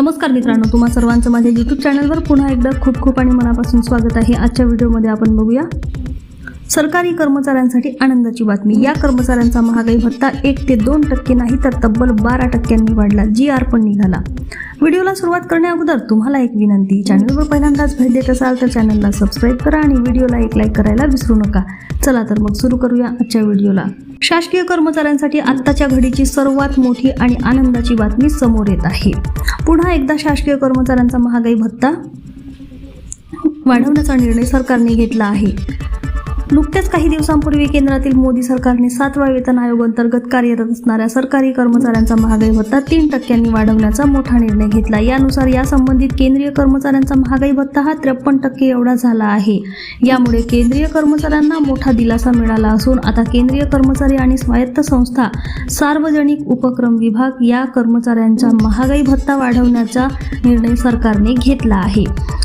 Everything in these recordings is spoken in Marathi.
नमस्कार मित्रांनो तुम्हा सर्वांचं माझ्या यूट्यूब चॅनलवर पुन्हा एकदा खूप खूप आणि मनापासून स्वागत आहे. आजच्या व्हिडिओमध्ये आपण बघूया सरकारी कर्मचाऱ्यांसाठी आनंदाची बातमी. या कर्मचाऱ्यांचा महागाई भत्ता एक ते दोन टक्के नाही तर तब्बल बारा टक्क्यांनी वाढला. जी आर पण निघाला. व्हिडिओला सुरुवात करण्याअगोदर तुम्हाला एक विनंती. चॅनलवर पहिल्यांदाच भेट देत असाल तर चॅनलला सबस्क्राईब करा आणि व्हिडिओला एक लाईक करायला विसरू नका. चला तर मग सुरू करूया आजच्या व्हिडिओला. शासकीय कर्मचाऱ्यांसाठी आत्ताच्या घडीची सर्वात मोठी आणि आनंदाची बातमी समोर येत आहे. पुन्हा एकदा शासकीय कर्मचाऱ्यांचा महागाई भत्ता वाढवण्याचा निर्णय सरकारने घेतला आहे. नुकत्याच काही दिवसांपूर्वी केंद्रातील मोदी सरकारने सातवा वेतन आयोग अंतर्गत कार्यरत असणाऱ्या सरकारी कर्मचाऱ्यांचा महागाई भत्ता तीन टक्क्यांनी वाढवण्याचा मोठा निर्णय घेतला. यानुसार या संबंधित केंद्रीय कर्मचाऱ्यांचा महागाई भत्ता हा त्रेपन्न टक्के एवढा झाला आहे. यामुळे केंद्रीय कर्मचाऱ्यांना मोठा दिलासा मिळाला असून आता केंद्रीय कर्मचारी आणि स्वायत्त संस्था सार्वजनिक उपक्रम विभाग या कर्मचाऱ्यांचा महागाई भत्ता वाढवण्याचा निर्णय सरकारने घेतला आहे.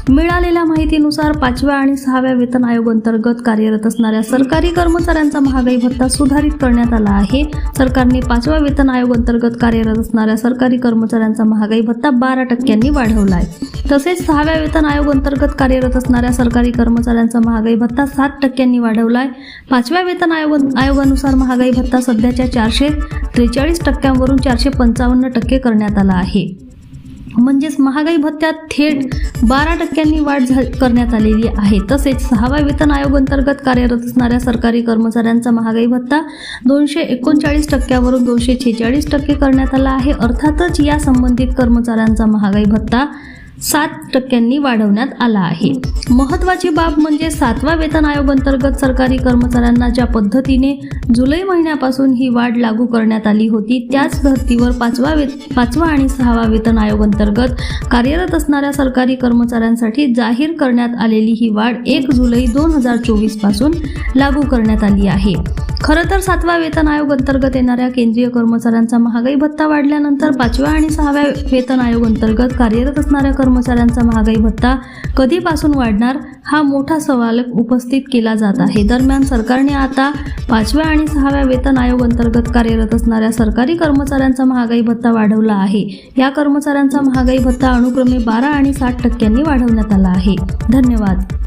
मिळालेल्या माहितीनुसार पाचव्या आणि सहाव्या वेतन आयोग अंतर्गत कार्यरत असणाऱ्या सरकारी कर्मचाऱ्यांचा महागाई भत्ता सुधारित करण्यात आला आहे. सरकारने पाचव्या वेतन आयोग अंतर्गत कार्यरत असणाऱ्या सरकारी कर्मचाऱ्यांचा महागाई भत्ता बारा टक्क्यांनी वाढवला आहे. तसेच सहाव्या वेतन आयोग अंतर्गत कार्यरत असणाऱ्या सरकारी कर्मचाऱ्यांचा महागाई भत्ता सात टक्क्यांनी वाढवला आहे. पाचव्या वेतन आयोग आयोगानुसार महागाई भत्ता सध्याच्या चारशे त्रेचाळीस टक्क्यांवरून चारशे पंचावन्न टक्के करण्यात आला आहे. म्हणजेच महागाई भत्त्यात थेट बारा टक्क्यांनी वाढ झा करण्यात आलेली आहे. तसेच सहावा वेतन आयोग अंतर्गत कार्यरत असणाऱ्या सरकारी कर्मचाऱ्यांचा महागाई भत्ता दोनशे एकोणचाळीस टक्क्यावरून दोनशे छेचाळीस टक्के करण्यात आला आहे. अर्थातच या संबंधित कर्मचाऱ्यांचा महागाई भत्ता सात टक्क्यांनी वाढवण्यात आला आहे. महत्त्वाची बाब म्हणजे सातवा वेतन आयोग अंतर्गत सरकारी कर्मचाऱ्यांना ज्या पद्धतीने जुलै महिन्यापासून ही वाढ लागू करण्यात आली होती त्याच धर्तीवर पाचवा वे पाचवा आणि सहावा वेतन आयोग अंतर्गत कार्यरत असणाऱ्या सरकारी कर्मचाऱ्यांसाठी जाहीर करण्यात आलेली ही वाढ एक जुलै दोन हजार चोवीसपासून लागू करण्यात आली आहे. खरं तर सातवा वेतन आयोग अंतर्गत येणाऱ्या केंद्रीय कर्मचाऱ्यांचा महागाई भत्ता वाढल्यानंतर पाचव्या आणि सहाव्या वेतन आयोग अंतर्गत कार्यरत असणाऱ्या कर्मचाऱ्यांचा महागाई भत्ता कधीपासून वाढणार हा मोठा सवाल उपस्थित केला जात आहे. दरम्यान सरकारने आता पाचव्या आणि सहाव्या वेतन आयोग अंतर्गत कार्यरत असणाऱ्या सरकारी कर्मचाऱ्यांचा महागाई भत्ता वाढवला आहे. या कर्मचाऱ्यांचा महागाई भत्ता अनुक्रमे बारा आणि साठ टक्क्यांनी वाढवण्यात आला आहे. धन्यवाद.